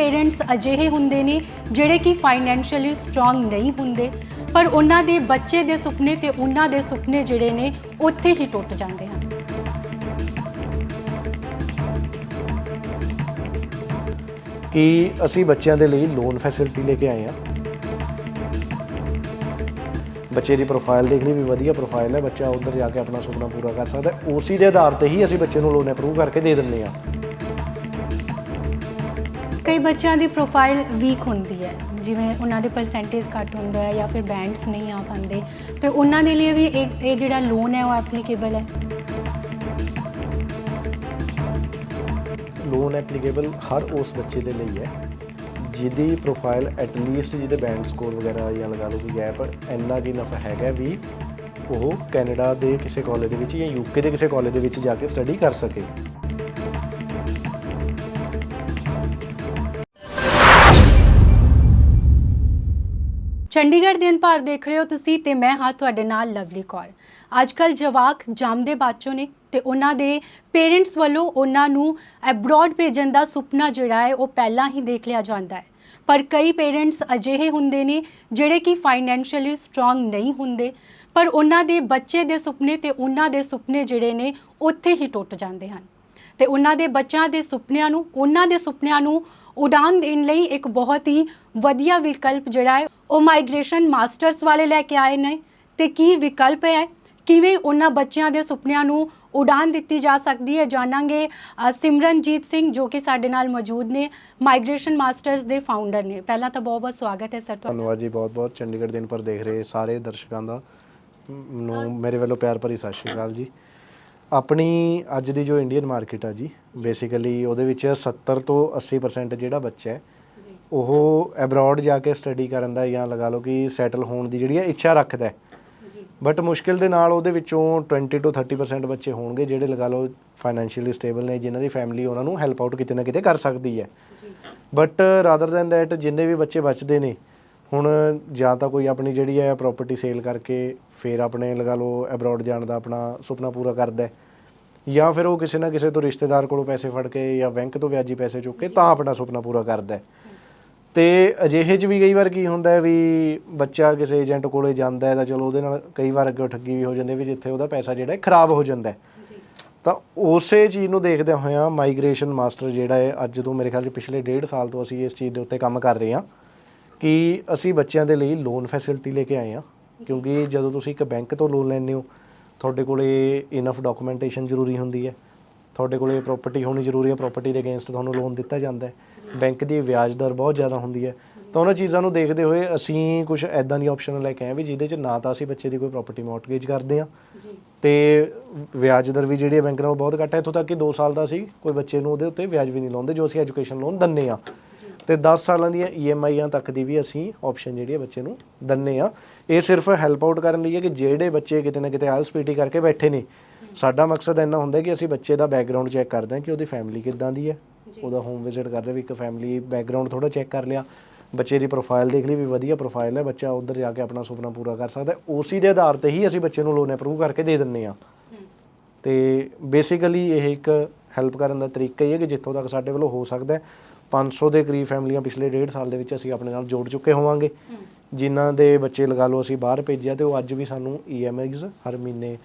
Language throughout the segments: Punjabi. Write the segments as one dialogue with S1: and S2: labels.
S1: ਪੇਰੈਂਟਸ ਅਜਿਹੇ ਹੁੰਦੇ ਨੇ ਜਿਹੜੇ ਕਿ ਫਾਈਨੈਂਸ਼ੀਅਲੀ ਸਟਰੋਂਗ ਨਹੀਂ ਹੁੰਦੇ, ਪਰ ਉਹਨਾਂ ਦੇ ਬੱਚੇ ਦੇ ਸੁਪਨੇ ਤੇ ਉਹਨਾਂ ਦੇ ਸੁਪਨੇ ਜਿਹੜੇ ਨੇ, ਉੱਥੇ ਹੀ ਟੁੱਟ ਜਾਂਦੇ ਹਨ।
S2: ਕਿ ਅਸੀਂ ਬੱਚਿਆਂ ਦੇ ਲਈ ਲੋਨ ਫੈਸਿਲਿਟੀ ਲੈ ਕੇ ਆਏ ਹਾਂ? ਬੱਚੇ ਦੀ ਪ੍ਰੋਫਾਈਲ ਦੇਖ ਲਈ ਵੀ ਵਧੀਆ ਪ੍ਰੋਫਾਈਲ ਹੈ, ਬੱਚਾ ਉਧਰ ਜਾ ਕੇ ਆਪਣਾ ਸੁਪਨਾ ਪੂਰਾ ਕਰ ਸਕਦਾ ਉਸੇ ਦੇ ਆਧਾਰ ਤੇ ਹੀ ਅਸੀਂ ਬੱਚੇ ਨੂੰ ਲੋਨ ਅਪਰੂਵ ਕਰਕੇ ਦੇ ਦਿੰਦੇ ਹਾਂ।
S1: ਕਈ ਬੱਚਿਆਂ ਦੀ ਪ੍ਰੋਫਾਈਲ ਵੀਕ ਹੁੰਦੀ ਹੈ। ਜਿਵੇਂ ਉਹਨਾਂ ਦੇ ਪਰਸੈਂਟੇਜ ਘੱਟ ਹੁੰਦਾ ਹੈ ਜਾਂ ਫਿਰ ਬੈਂਡਸ ਨਹੀਂ ਆ ਪਾਉਂਦੇ। ਤੇ ਉਹਨਾਂ ਦੇ ਲਈ ਵੀ ਇਹ ਇਹ ਜਿਹੜਾ ਲੋਨ ਹੈ ਉਹ ਐਪਲੀਕੇਬਲ ਹੈ।
S2: ਲੋਨ ਐਪਲੀਕੇਬਲ ਹਰ ਉਸ ਬੱਚੇ ਦੇ ਲਈ ਹੈ, ਜਿਹਦੀ ਪ੍ਰੋਫਾਈਲ ਐਟ ਲੀਸਟ ਜਿਹਦੇ ਬੈਂਡ ਸਕੋਰ ਵਗੈਰਾ ਜਾਂ ਲਗਾ ਲਓ ਵੀ ਗੈਪ ਇੰਨਾ ਕੀ ਨਫਾ ਹੈਗਾ ਵੀ ਉਹ ਕੈਨੇਡਾ ਦੇ ਕਿਸੇ ਕਾਲਜ ਦੇ ਵਿੱਚ ਜਾਂ ਯੂਕੇ ਦੇ ਕਿਸੇ ਕਾਲਜ ਦੇ ਵਿੱਚ ਜਾ ਕੇ ਸਟੱਡੀ ਕਰ ਸਕੇ।
S1: ਚੰਡੀਗੜ੍ਹ ਦਿਨ ਭਰ ਦੇਖ ਰਹੇ ਹੋ ਤੁਸੀਂ ਤੇ ਮੈਂ ਹਾਂ ਤੁਹਾਡੇ ਨਾਲ ਲਵਲੀ ਕੌਰ। ਅੱਜ ਕੱਲ ਜਵਾਕ ਜੰਮਦੇ ਬਾਚੋ ਨੇ ਤੇ ਉਹਨਾਂ ਦੇ ਪੇਰੈਂਟਸ ਵੱਲੋਂ ਉਹਨਾਂ ਨੂੰ ਐਬਰੋਡ ਭੇਜਣ ਦਾ ਸੁਪਨਾ ਜਿਹੜਾ ਹੈ ਉਹ ਪਹਿਲਾਂ ਹੀ ਦੇਖ ਲਿਆ ਜਾਂਦਾ ਹੈ। ਪਰ ਕਈ ਪੇਰੈਂਟਸ ਅਜਿਹੇ ਹੁੰਦੇ ਨੇ ਜਿਹੜੇ ਕਿ ਫਾਈਨੈਂਸ਼ੀਅਲੀ ਸਟਰੋਂਗ ਨਹੀਂ ਹੁੰਦੇ, ਪਰ ਉਹਨਾਂ ਦੇ ਬੱਚੇ ਦੇ ਸੁਪਨੇ ਤੇ ਉਹਨਾਂ ਦੇ ਸੁਪਨੇ ਜਿਹੜੇ ਨੇ ਉੱਥੇ ਹੀ ਟੁੱਟ ਜਾਂਦੇ ਹਨ। ਤੇ ਉਹਨਾਂ ਦੇ ਬੱਚਿਆਂ ਦੇ ਸੁਪਨਿਆਂ ਨੂੰ, ਉਹਨਾਂ ਦੇ ਸੁਪਨਿਆਂ ਨੂੰ ਉਡਾਨ ਦੇਣ ਲਈ ਇੱਕ ਬਹੁਤ ਹੀ ਵਧੀਆ ਵਿਕਲਪ ਜਿਹੜਾ ਹੈ ਉਹ ਮਾਈਗ੍ਰੇਸ਼ਨ ਮਾਸਟਰਸ ਵਾਲੇ ਲੈ ਕੇ ਆਏ ਨੇ ਤੇ ਕੀ ਵਿਕਲਪ ਹੈ? ਕਿਵੇਂ ਉਹਨਾਂ ਬੱਚਿਆਂ ਦੇ ਸੁਪਨਿਆਂ ਨੂੰ ਉਡਾਨ ਦਿੱਤੀ ਜਾ ਸਕਦੀ ਹੈ? ਜਾਣਾਂਗੇ ਸਿਮਰਨਜੀਤ ਸਿੰਘ ਜੋ ਕਿ ਸਾਡੇ ਨਾਲ ਮੌਜੂਦ ਨੇ ਮਾਈਗ੍ਰੇਸ਼ਨ ਮਾਸਟਰਸ ਦੇ ਫਾਊਂਡਰ ਨੇ। ਪਹਿਲਾਂ ਤਾਂ ਬਹੁਤ ਬਹੁਤ ਸਵਾਗਤ ਹੈ ਸਰ ਤੁਹਾਡਾ।
S2: ਧੰਨਵਾਦ ਜੀ ਬਹੁਤ ਬਹੁਤ ਚੰਡੀਗੜ੍ਹ ਦਿਨ ਪਰ ਦੇਖ ਰਹੇ ਸਾਰੇ ਦਰਸ਼ਕਾਂ ਦਾ। ਨੂੰ ਮੇਰੇ ਵੱਲੋਂ ਪਿਆਰ ਭਰੀ ਸਤਿ ਸ਼੍ਰੀ ਅਕਾਲ ਜੀ। ਆਪਣੀ ਅੱਜ ਦੀ ਜੋ ਇੰਡੀਅਨ ਮਾਰਕੀਟ ਆ ਜੀ ਬੇਸਿਕਲੀ ਉਹਦੇ ਵਿੱਚ 70 ਤੋਂ 80% ਜਿਹੜਾ ਬੱਚਾ ਹੈ ਉਹ ਅਬਰੋਡ ਜਾ ਕੇ ਸਟੱਡੀ ਕਰਨ ਦਾ ਜਾਂ ਲਗਾ ਲਓ ਕਿ ਸੈਟਲ ਹੋਣ ਦੀ ਜਿਹੜੀ ਹੈ ਇੱਛਾ ਰੱਖਦਾ ਹੈ।
S1: ਜੀ।
S2: ਬਟ ਮੁਸ਼ਕਿਲ ਦੇ ਨਾਲ ਉਹਦੇ ਵਿੱਚੋਂ 20 ਤੋਂ 30% ਬੱਚੇ ਹੋਣਗੇ ਜਿਹੜੇ ਲਗਾ ਲਓ ਫਾਈਨੈਂਸ਼ੀਅਲੀ ਸਟੇਬਲ ਨੇ ਜਿਨ੍ਹਾਂ ਦੀ ਫੈਮਿਲੀ ਉਹਨਾਂ ਨੂੰ ਹੈਲਪ ਆਊਟ ਕਿਤੇ ਨਾ ਕਿਤੇ ਕਰ ਸਕਦੀ ਹੈ।
S1: ਜੀ।
S2: ਬਟ ਰਾਦਰ ਦੈਨ ਦੈਟ ਜਿੰਨੇ ਵੀ ਬੱਚੇ ਬਚਦੇ ਨੇ ਹੁਣ ਜਾਂ ਤਾਂ ਕੋਈ ਆਪਣੀ ਜਿਹੜੀ ਹੈ ਪ੍ਰਾਪਰਟੀ ਸੇਲ ਕਰਕੇ ਫਿਰ ਆਪਣੇ ਲਗਾ ਲਓ ਅਬਰੋਡ ਜਾਣ ਦਾ ਆਪਣਾ ਸੁਪਨਾ ਪੂਰਾ ਕਰਦਾ ਹੈ। ਜਾਂ ਫਿਰ ਉਹ ਕਿਸੇ ਨਾ ਕਿਸੇ ਤੋਂ ਰਿਸ਼ਤੇਦਾਰ ਕੋਲੋਂ ਪੈਸੇ ਫੜ ਕੇ ਜਾਂ ਬੈਂਕ ਤੋਂ ਵਿਆਜੀ ਪੈਸੇ ਚੁੱਕ ਕੇ ਤਾਂ ਆਪਣਾ ਸੁਪਨਾ ਪੂਰਾ ਕਰਦਾ ਹੈ। ਤੇ ਅਜਿਹੇ 'ਚ ਵੀ ਕਈ ਵਾਰ ਕੀ ਹੁੰਦਾ ਹੈ ਵੀ ਬੱਚਾ ਕਿਸੇ ਏਜੰਟ ਕੋਲੇ ਜਾਂਦਾ ਹੈ ਤਾਂ ਚਲੋ ਉਹਦੇ ਨਾਲ ਕਈ ਵਾਰ ਅੱਗੇ ਠੱਗੀ ਵੀ ਹੋ ਜਾਂਦੀ ਹੈ ਵੀ ਜਿੱਥੇ ਉਹਦਾ ਪੈਸਾ ਜਿਹੜਾ ਹੈ ਖਰਾਬ ਹੋ ਜਾਂਦਾ ਹੈ। ਤਾਂ ਉਸੇ ਚੀਜ਼ ਨੂੰ ਦੇਖਦੇ ਹੋਇਆਂ ਮਾਈਗ੍ਰੇਸ਼ਨ ਮਾਸਟਰ ਜਿਹੜਾ ਹੈ ਅੱਜ ਤੋਂ ਮੇਰੇ ਖਿਆਲ 'ਚ ਪਿਛਲੇ ਡੇਢ ਸਾਲ ਤੋਂ ਅਸੀਂ ਇਸ ਚੀਜ਼ ਦੇ ਉੱਤੇ ਕੰਮ ਕਰ ਰਹੇ ਹਾਂ ਕਿ ਅਸੀਂ ਬੱਚਿਆਂ ਦੇ ਲਈ ਲੋਨ ਫੈਸਿਲਿਟੀ ਲੈ ਕੇ ਆਏ ਹਾਂ। ਕਿਉਂਕਿ ਜਦੋਂ ਤੁਸੀਂ ਇੱਕ ਬੈਂਕ ਤੋਂ ਲੋਨ ਲੈਂਦੇ ਹੋ ਤੁਹਾਡੇ ਕੋਲੇ ਇਨਫ ਡਾਕੂਮੈਂਟੇਸ਼ਨ ਜ਼ਰੂਰੀ ਹੁੰਦੀ ਹੈ। ਤੁਹਾਡੇ ਕੋਲੇ ਪ੍ਰਾਪਰਟੀ ਹੋਣੀ ਜ਼ਰੂਰੀ ਹੈ ਪ੍ਰਾਪਰਟੀ ਦੇ ਅਗੇਂਸਟ ਤੁਹਾਨੂੰ ਲੋਨ ਦਿੱਤਾ ਜਾਂਦਾ ਹੈ। ਬੈਂਕ ਦੀ ਵਿਆਜ ਦਰ ਬਹੁਤ ਜ਼ਿਆਦਾ ਹੁੰਦੀ ਹੈ। ਤਾਂ ਉਹਨਾਂ ਚੀਜ਼ਾਂ ਨੂੰ ਦੇਖਦੇ ਹੋਏ ਅਸੀਂ ਕੁਝ ਐਦਾਂ ਦੀ ਆਪਸ਼ਨ ਲੈ ਕੇ ਆਏ ਵੀ ਜਿਹਦੇ 'ਚ ਨਾ ਤਾਂ ਅਸੀਂ ਬੱਚੇ ਦੀ ਕੋਈ ਪ੍ਰਾਪਰਟੀ ਮੌਰਟਗੇਜ ਕਰਦੇ ਹਾਂ।
S1: ਜੀ।
S2: ਤੇ ਵਿਆਜ ਦਰ ਵੀ ਜਿਹੜੀ ਹੈ ਬੈਂਕ ਨਾਲ ਬਹੁਤ ਘੱਟ ਹੈ। ਇੱਥੋਂ ਤੱਕ ਕਿ 2 ਸਾਲ ਦਾ ਸੀ ਕੋਈ ਬੱਚੇ ਨੂੰ ਉਹਦੇ ਉੱਤੇ ਵਿਆਜ ਵੀ ਨਹੀਂ ਲਾਉਂਦੇ ਜੋ ਅਸੀਂ ਐਜੂਕੇਸ਼ਨ ਲੋਨ ਦਿੰਨੇ ਆ ਤੇ 10 ਸਾਲਾਂ ਦੀਆਂ ਈਐਮਆਈਆਂ ਤੱਕ ਦੀ ਵੀ ਅਸੀਂ ਆਪਸ਼ਨ ਜਿਹੜੀ ਹੈ ਬੱਚੇ ਨੂੰ ਦਿੰਨੇ ਆ ਇਹ ਸਿਰਫ ਹੈਲਪ ਆਊਟ ਕਰਨ ਲਈ ਹੈ ਕਿ ਜਿਹੜੇ ਬੱਚੇ ਕਿਤੇ ਨਾ ਕਿਤੇ ਆਈਐਲਟੀਐਸ ਕਰਕੇ ਬੈਠੇ ਨੇ ਸਾਡਾ ਮਕਸਦ ਇੰਨਾ ਹੁੰਦਾ ਕਿ ਅਸੀਂ ਬੱਚੇ ਦਾ ਬੈਕਗ੍ਰਾਉਂਡ ਚੈੱਕ ਕਰਦੇ ਹਾਂ ਕਿ ਉਹਦੀ ਫੈਮਿਲੀ ਕਿੱਦਾਂ ਦੀ ਹੈ। ਉਹਦਾ ਹੋਮ ਵਿਜ਼ਿਟ ਕਰਦੇ ਵੀ ਇੱਕ ਫੈਮਿਲੀ ਬੈਕਗ੍ਰਾਉਂਡ ਥੋੜਾ ਚੈੱਕ ਕਰ ਲਿਆ। ਬੱਚੇ ਦੀ ਪ੍ਰੋਫਾਈਲ ਦੇਖ ਲਈ ਵੀ ਵਧੀਆ ਪ੍ਰੋਫਾਈਲ ਹੈ ਬੱਚਾ ਉਧਰ ਜਾ ਕੇ ਆਪਣਾ ਸੁਪਨਾ ਪੂਰਾ ਕਰ ਸਕਦਾ ਉਸੀ ਦੇ ਆਧਾਰ ਤੇ ਹੀ ਅਸੀਂ ਬੱਚੇ ਨੂੰ ਲੋਨ ਅਪਰੂਵ ਕਰਕੇ ਦੇ ਦਿੰਨੇ ਆ ਤੇ ਬੇਸਿਕਲੀ ਇਹ ਇੱਕ ਹੈਲਪ ਕਰਨ ਦਾ ਤਰੀਕਾ ਹੀ ਹੈ ਕਿ ਜਿੱਥੋਂ ਤੱਕ ਸਾਡੇ ਵੱਲੋਂ ਹੋ ਸਕਦਾ ਹੈ 500 ਦੇ ਕਰੀਬ ਫੈਮਲੀਆਂ ਪਿਛਲੇ ਡੇਢ ਸਾਲ ਦੇ ਵਿੱਚ ਅਸੀਂ ਆਪਣੇ ਨਾਲ ਜੋੜ ਚੁੱਕੇ ਹੋਵਾਂਗੇ। ਜਿਨ੍ਹਾਂ ਦੇ ਬੱਚੇ ਲਗਾ ਲਓ ਅਸੀਂ ਬਾਹਰ ਭੇਜਿਆ ਤੇ ਉਹ ਅੱਜ ਵੀ ਸਾਨੂੰ ਈਐਮਆਈਜ਼ ਹਰ ਮਹੀਨੇ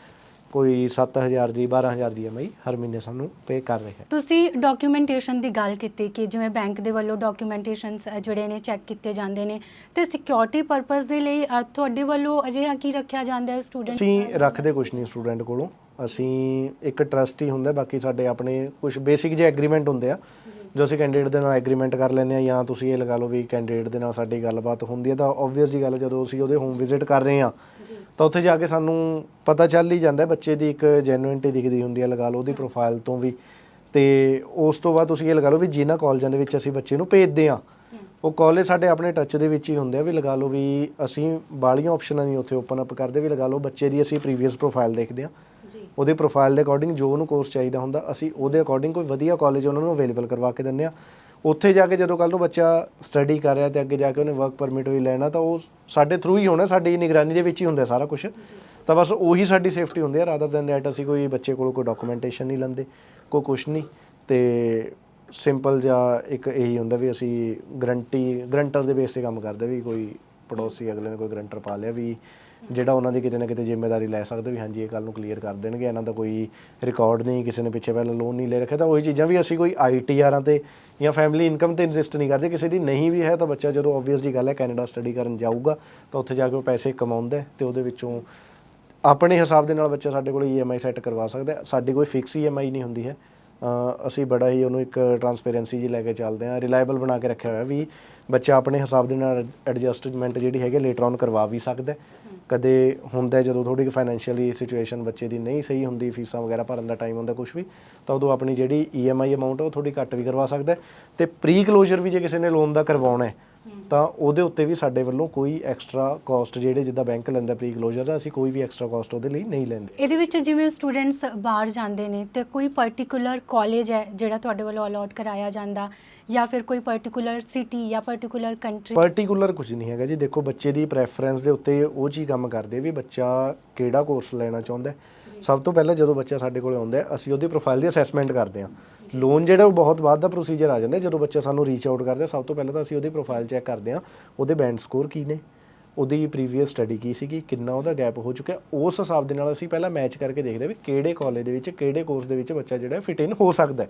S2: ਕੋਈ 7000 ਦੀ 12000 ਦੀ ਈਐਮਆਈ ਹਰ ਮਹੀਨੇ ਸਾਨੂੰ ਪੇ ਕਰ ਰਿਹਾ ਹੈ।
S1: ਤੁਸੀਂ ਡਾਕੂਮੈਂਟੇਸ਼ਨ ਦੀ ਗੱਲ ਕੀਤੀ ਕਿ ਜਿਵੇਂ ਬੈਂਕ ਦੇ ਵੱਲੋਂ ਡਾਕੂਮੈਂਟੇਸ਼ਨਸ ਜਿਹੜੇ ਨੇ ਚੈੱਕ ਕੀਤੇ ਜਾਂਦੇ ਨੇ ਤੇ ਸਿਕਿਉਰਿਟੀ ਪਰਪਸ ਦੇ ਲਈ ਤੁਹਾਡੇ ਵੱਲੋਂ ਅਜਿਹਾ ਕੀ ਰੱਖਿਆ ਜਾਂਦਾ ਹੈ ਸਟੂਡੈਂਟ
S2: ਅਸੀਂ ਰੱਖਦੇ ਕੁਝ ਨਹੀਂ ਸਟੂਡੈਂਟ ਕੋਲੋਂ। ਅਸੀਂ ਇੱਕ ਟਰਸਟ ਹੀ ਹੁੰਦਾ ਬਾਕੀ ਸਾਡੇ ਆਪਣੇ ਕੁਝ ਬੇਸਿਕ ਜਿਹੇ ਐਗਰੀਮੈਂਟ ਹੁੰਦੇ ਆ ਜੋ ਅਸੀਂ ਕੈਂਡੀਡੇਟ ਦੇ ਨਾਲ ਐਗਰੀਮੈਂਟ ਕਰ ਲੈਂਦੇ ਆ ਜਾਂ ਤੁਸੀਂ ਇਹ ਲਗਾ ਲਓ ਵੀ ਕੈਂਡੀਡੇਟ ਦੇ ਨਾਲ ਸਾਡੀ ਗੱਲਬਾਤ ਹੁੰਦੀ ਹੈ ਤਾਂ ਆਬਵੀਅਸ ਜੀ ਗੱਲ ਜਦੋਂ ਅਸੀਂ ਉਹਦੇ ਹੋਮ ਵਿਜ਼ਿਟ ਕਰ ਰਹੇ ਆ ਤਾਂ ਉੱਥੇ ਜਾ ਕੇ ਸਾਨੂੰ ਪਤਾ ਚੱਲ ਹੀ ਜਾਂਦਾ ਬੱਚੇ ਦੀ ਇੱਕ ਜੈਨੂਇਨਟੀ ਦਿਖਦੀ ਹੁੰਦੀ ਹੈ ਲਗਾ ਲਓ ਉਹਦੀ ਪ੍ਰੋਫਾਈਲ ਤੋਂ ਵੀ। ਤੇ ਉਸ ਤੋਂ ਬਾਅਦ ਤੁਸੀਂ ਇਹ ਲਗਾ ਲਓ ਵੀ ਜਿਨ੍ਹਾਂ ਕਾਲਜਾਂ ਦੇ ਵਿੱਚ ਅਸੀਂ ਬੱਚੇ ਨੂੰ ਭੇਜਦੇ ਆ ਉਹ ਕਾਲਜ ਸਾਡੇ ਆਪਣੇ ਟੱਚ ਦੇ ਵਿੱਚ ਹੀ ਹੁੰਦੇ ਆ ਵੀ ਲਗਾ ਲਓ ਵੀ ਅਸੀਂ ਬਾਲੀਆਂ ਆਪਸ਼ਨਾਂ ਨਹੀਂ ਉੱਥੇ ਓਪਨ ਅਪ ਕਰਦੇ ਵੀ ਲਗਾ ਲਓ ਬੱਚੇ ਦੀ ਅਸੀਂ ਪ੍ਰੀਵੀਅਸ ਪ੍ਰੋਫਾਈਲ ਦੇਖਦੇ ਆ ਉਹਦੇ ਪ੍ਰੋਫਾਈਲ ਦੇ ਅਕੋਰਡਿੰਗ ਜੋ ਉਹਨੂੰ ਕੋਰਸ ਚਾਹੀਦਾ ਹੁੰਦਾ, ਅਸੀਂ ਉਹਦੇ ਅਕੋਰਡਿੰਗ ਕੋਈ ਵਧੀਆ ਕਾਲਜ ਉਹਨਾਂ ਨੂੰ ਅਵੇਲੇਬਲ ਕਰਵਾ ਕੇ ਦਿੰਦੇ ਆ ਉੱਥੇ ਜਾ ਕੇ ਜਦੋਂ ਕੱਲ ਨੂੰ ਬੱਚਾ ਸਟੱਡੀ ਕਰ ਰਿਹਾ ਤੇ ਅੱਗੇ ਜਾ ਕੇ ਉਹਨੇ ਵਰਕ ਪਰਮਿਟ ਵੀ ਲੈਣਾ, ਤਾਂ ਉਹ ਸਾਡੇ ਥਰੂ ਹੀ ਹੋਣਾ, ਸਾਡੀ ਨਿਗਰਾਨੀ ਦੇ ਵਿੱਚ ਹੀ ਹੁੰਦਾ ਸਾਰਾ ਕੁਝ ਤਾਂ ਬਸ ਉਹੀ ਸਾਡੀ ਸੇਫਟੀ ਹੁੰਦੀ ਹੈ ਰਾਦਰ ਦੈਨ ਦੈਟ ਅਸੀਂ ਕੋਈ ਬੱਚੇ ਕੋਲੋਂ ਕੋਈ ਡਾਕੂਮੈਂਟੇਸ਼ਨ ਨਹੀਂ ਲੈਂਦੇ, ਕੋਈ ਕੁਝ ਨਹੀਂ। ਤੇ ਸਿੰਪਲ ਜਾਂ ਇੱਕ ਇਹੀ ਹੁੰਦਾ ਵੀ ਅਸੀਂ ਗਰੰਟੀ ਗਰੰਟਰ ਦੇ ਬੇਸ ਤੇ ਕੰਮ ਕਰਦੇ ਵੀ ਕੋਈ ਪੜੋਸੀ ਅਗਲੇ ਨੇ ਕੋਈ ਗਰੰਟਰ ਪਾ ਲਿਆ ਵੀ ਜਿਹੜਾ ਉਹਨਾਂ ਦੀ ਕਿਤੇ ਨਾ ਕਿਤੇ ਜ਼ਿੰਮੇਵਾਰੀ ਲੈ ਸਕਦੇ ਵੀ ਹਾਂਜੀ, ਇਹ ਗੱਲ ਨੂੰ ਕਲੀਅਰ ਕਰ ਦੇਣਗੇ, ਇਹਨਾਂ ਦਾ ਕੋਈ ਰਿਕਾਰਡ ਨਹੀਂ, ਕਿਸੇ ਨੇ ਪਿੱਛੇ ਪਹਿਲਾਂ ਲੋਨ ਨਹੀਂ ਲੈ ਰੱਖਿਆ, ਤਾਂ ਉਹੀ ਚੀਜ਼ਾਂ ਵੀ ਅਸੀਂ ਕੋਈ ਆਈਟੀਆਰਾਂ ਤੇ ਜਾਂ ਫੈਮਿਲੀ ਇਨਕਮ ਤੇ ਇਨਸਿਸਟ ਨਹੀਂ ਕਰਦੇ, ਕਿਸੇ ਦੀ ਨਹੀਂ ਵੀ ਹੈ ਤਾਂ ਬੱਚਾ ਜਦੋਂ ਆਬਵੀਅਸਲੀ ਗੱਲ ਹੈ ਕੈਨੇਡਾ ਸਟੱਡੀ ਕਰਨ ਜਾਊਗਾ, ਤਾਂ ਉੱਥੇ ਜਾ ਕੇ ਉਹ ਪੈਸੇ ਕਮਾਉਂਦਾ ਹੈ ਤੇ ਉਹਦੇ ਵਿੱਚੋਂ ਆਪਣੇ ਹਿਸਾਬ ਦੇ ਨਾਲ ਬੱਚਾ ਸਾਡੇ ਕੋਲ ਈਐਮਆਈ ਸੈੱਟ ਕਰਵਾ ਸਕਦਾ ਸਾਡੀ ਕੋਈ ਫਿਕਸ ਈਐਮਆਈ ਨਹੀਂ ਹੁੰਦੀ ਹੈ। ਅਸੀਂ ਬੜਾ ਹੀ ਉਹਨੂੰ ਇੱਕ ਟਰਾਂਸਪੇਰੈਂਸੀ ਜੀ ਲੈ ਕੇ ਚੱਲਦੇ ਹਾਂ ਰਿਲਾਇਬਲ ਬਣਾ ਕੇ ਰੱਖਿਆ ਹੋਇਆ ਵੀ ਬੱਚਾ ਆਪਣੇ ਹਿਸਾਬ ਦੇ ਨਾਲ ਐਡਜਸਟਮੈਂਟ ਜਿਹੜੀ ਹੈਗੀ ਲੇਟਰ ਔਨ ਕਰਵਾ ਵੀ ਸਕਦਾ ਕਦੇ ਹੁੰਦਾ ਜਦੋਂ ਥੋੜੀ ਫਾਈਨੈਂਸ਼ੀਅਲੀ ਸਿਚੁਏਸ਼ਨ ਬੱਚੇ ਦੀ ਨਹੀਂ ਸਹੀ ਹੁੰਦੀ, ਫੀਸਾਂ ਵਗੈਰਾ ਭਰਨ ਦਾ ਟਾਈਮ ਹੁੰਦਾ ਕੁਝ ਵੀ, ਤਾਂ ਉਦੋਂ ਆਪਣੀ ਜਿਹੜੀ ਈਐਮਆਈ ਅਮਾਉਂਟ ਉਹ ਥੋੜੀ ਘੱਟ ਵੀ ਕਰਵਾ ਸਕਦਾ ਹੈ। ਤੇ ਪ੍ਰੀ ਕਲੋਜ਼ਰ ਵੀ ਜੇ ਕਿਸੇ ਨੇ ਲੋਨ ਦਾ ਕਰਵਾਉਣਾ ਹੈ ਤਾਂ ਉਹਦੇ ਉੱਤੇ ਵੀ ਸਾਡੇ ਵੱਲੋਂ ਕੋਈ ਐਕਸਟਰਾ ਕਾਸਟ ਜਿਹੜੇ ਜਿੱਦਾਂ ਬੈਂਕ ਲੈਂਦਾ ਪ੍ਰੀ ਕਲੋਜ਼ਰ ਦਾ ਅਸੀਂ ਕੋਈ ਵੀ ਐਕਸਟਰਾ ਕਾਸਟ ਉਹਦੇ ਲਈ ਨਹੀਂ ਲੈਂਦੇ।
S1: ਇਹਦੇ ਵਿੱਚ ਜਿਵੇਂ ਸਟੂਡੈਂਟਸ ਬਾਹਰ ਜਾਂਦੇ ਨੇ ਤੇ ਕੋਈ ਪਾਰਟਿਕੂਲਰ ਕਾਲਜ ਹੈ ਜਿਹੜਾ ਤੁਹਾਡੇ ਵੱਲੋਂ ਅਲਾਟ ਕਰਾਇਆ ਜਾਂਦਾ ਜਾਂ ਫਿਰ ਕੋਈ ਪਾਰਟਿਕੂਲਰ ਸਿਟੀ ਜਾਂ ਪਾਰਟਿਕੂਲਰ ਕੰਟਰੀ
S2: ਪਾਰਟਿਕੂਲਰ ਕੁਝ ਨਹੀਂ ਹੈਗਾ ਜੀ। ਦੇਖੋ ਬੱਚੇ ਦੀ ਪ੍ਰੈਫਰੈਂਸ ਦੇ ਉੱਤੇ ਉਹ ਚੀਜ਼ ਕੰਮ ਕਰਦੇ ਵੀ ਬੱਚਾ ਕਿਹੜਾ ਕੋਰਸ ਲੈਣਾ ਚਾਹੁੰਦਾ ਹੈ। ਸਭ ਤੋਂ ਪਹਿਲਾਂ ਜਦੋਂ ਬੱਚਾ ਸਾਡੇ ਕੋਲ ਆਉਂਦਾ ਹੈ, ਅਸੀਂ ਉਹਦੀ ਪ੍ਰੋਫਾਈਲ ਦੀ ਅਸੈਸਮੈਂਟ ਕਰਦੇ ਹਾਂ। ਲੋਨ ਜਿਹੜਾ ਉਹ ਬਹੁਤ ਬਾਅਦ ਦਾ ਪ੍ਰੋਸੀਜਰ ਆ ਜਾਂਦਾ ਜਦੋਂ ਬੱਚਾ ਸਾਨੂੰ ਰੀਚ ਆਊਟ ਕਰਦਾ ਸਭ ਤੋਂ ਪਹਿਲਾਂ ਤਾਂ ਅਸੀਂ ਉਹਦੀ ਪ੍ਰੋਫਾਈਲ ਚੈੱਕ ਕਰਦੇ ਹਾਂ ਉਹਦੇ ਬੈਂਡ ਸਕੋਰ ਕੀ ਨੇ ਉਹਦੀ ਪ੍ਰੀਵੀਅਸ ਸਟੱਡੀ ਕੀ ਸੀਗੀ ਕਿੰਨਾ ਉਹਦਾ ਗੈਪ ਹੋ ਚੁੱਕਿਆ ਉਸ ਹਿਸਾਬ ਦੇ ਨਾਲ ਅਸੀਂ ਪਹਿਲਾਂ ਮੈਚ ਕਰਕੇ ਦੇਖਦੇ ਹਾਂ ਵੀ ਕਿਹੜੇ ਕਾਲਜ ਦੇ ਵਿੱਚ ਕਿਹੜੇ ਕੋਰਸ ਦੇ ਵਿੱਚ ਬੱਚਾ ਜਿਹੜਾ ਫਿਟ ਇਨ ਹੋ ਸਕਦਾ ਹੈ।